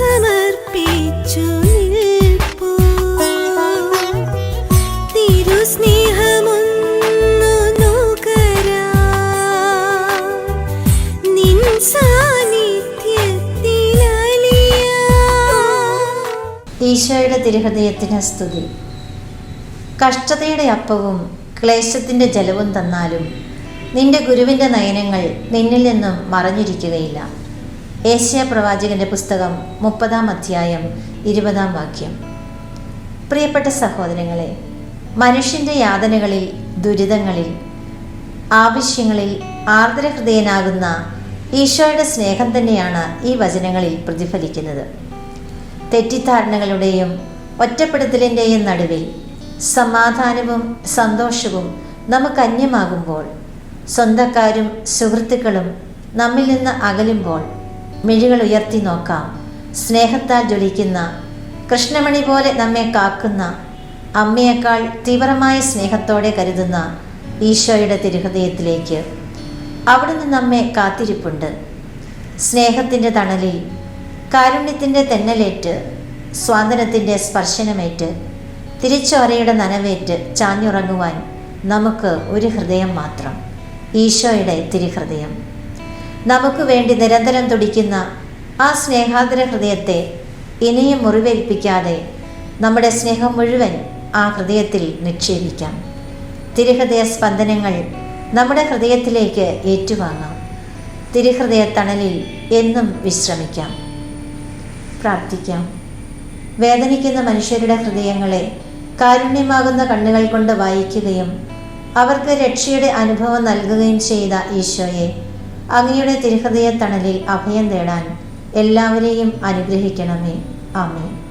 നിൽപ്പൂ നിൻ ഈശോയുടെ തിരുഹൃദയത്തിന് സ്തുതി. കഷ്ടതയുടെ അപ്പവും ക്ലേശത്തിന്റെ ജലവും തന്നാലും നിന്റെ ഗുരുവിന്റെ നയനങ്ങൾ നിന്നിൽ നിന്നും മറഞ്ഞിരിക്കുകയില്ല. ഏഷ്യ പ്രവാചകന്റെ പുസ്തകം മുപ്പതാം അധ്യായം ഇരുപതാം വാക്യം. പ്രിയപ്പെട്ട സഹോദരങ്ങളെ മനുഷ്യന്റെ യാതനകളിൽ ദുരിതങ്ങളിൽ ആവശ്യങ്ങളിൽ ആർദ്രഹൃദയനാകുന്ന ഈശോയുടെ സ്നേഹം തന്നെയാണ് ഈ വചനങ്ങളിൽ പ്രതിഫലിക്കുന്നത്. തെറ്റിദ്ധാരണകളുടെയും ഒറ്റപ്പെടുത്തലിന്റെയും നടുവിൽ സമാധാനവും സന്തോഷവും നമുക്ക് അന്യമാകുമ്പോൾ സ്വന്തക്കാരും സുഹൃത്തുക്കളും നമ്മിൽ നിന്ന് അകലുമ്പോൾ മിഴികൾ ഉയർത്തി നോക്കാം. സ്നേഹത്താൽ ജ്വലിക്കുന്ന കൃഷ്ണമണി പോലെ നമ്മെ കാക്കുന്ന അമ്മയേക്കാൾ തീവ്രമായ സ്നേഹത്തോടെ കരുതുന്ന ഈശോയുടെ തിരുഹൃദയത്തിലേക്ക് അവിടുന്ന് നമ്മെ കാത്തിരിപ്പുണ്ട്. സ്നേഹത്തിന്റെ തണലിൽ കാരുണ്യത്തിന്റെ തെന്നലേറ്റ് സ്വാതന്ത്ര്യത്തിന്റെ സ്പർശനമേറ്റ് തിരിച്ചോരയുടെ നനവേറ്റ് ചാഞ്ഞുറങ്ങുവാൻ നമുക്ക് ഒരു ഹൃദയം മാത്രം. ഈശോയുടെ തിരുഹൃദയം. നമുക്ക് വേണ്ടി നിരന്തരം തുടിക്കുന്ന ആ സ്നേഹാദര ഹൃദയത്തെ ഇനിയും മുറിവേൽപ്പിക്കാതെ നമ്മുടെ സ്നേഹം മുഴുവൻ ആ ഹൃദയത്തിൽ നിക്ഷേപിക്കാം. തിരുഹൃദയ സ്പന്ദനങ്ങൾ നമ്മുടെ ഹൃദയത്തിലേക്ക് ഏറ്റുവാങ്ങാം. തിരുഹൃദയ തണലിൽ എന്നും വിശ്രമിക്കാം. പ്രാർത്ഥിക്കാം. വേദനിക്കുന്ന മനുഷ്യരുടെ ഹൃദയങ്ങളെ കാരുണ്യമാകുന്ന കണ്ണുകൾ കൊണ്ട് വായിക്കുകയും അവർക്ക് രക്ഷയുടെ അനുഭവം നൽകുകയും ചെയ്ത ഈശോയെ അങ്ങയുടെ തിരുഹൃദയ തണലിൽ അഭയം തേടാൻ എല്ലാവരെയും അനുഗ്രഹിക്കണമേ. ആമേൻ.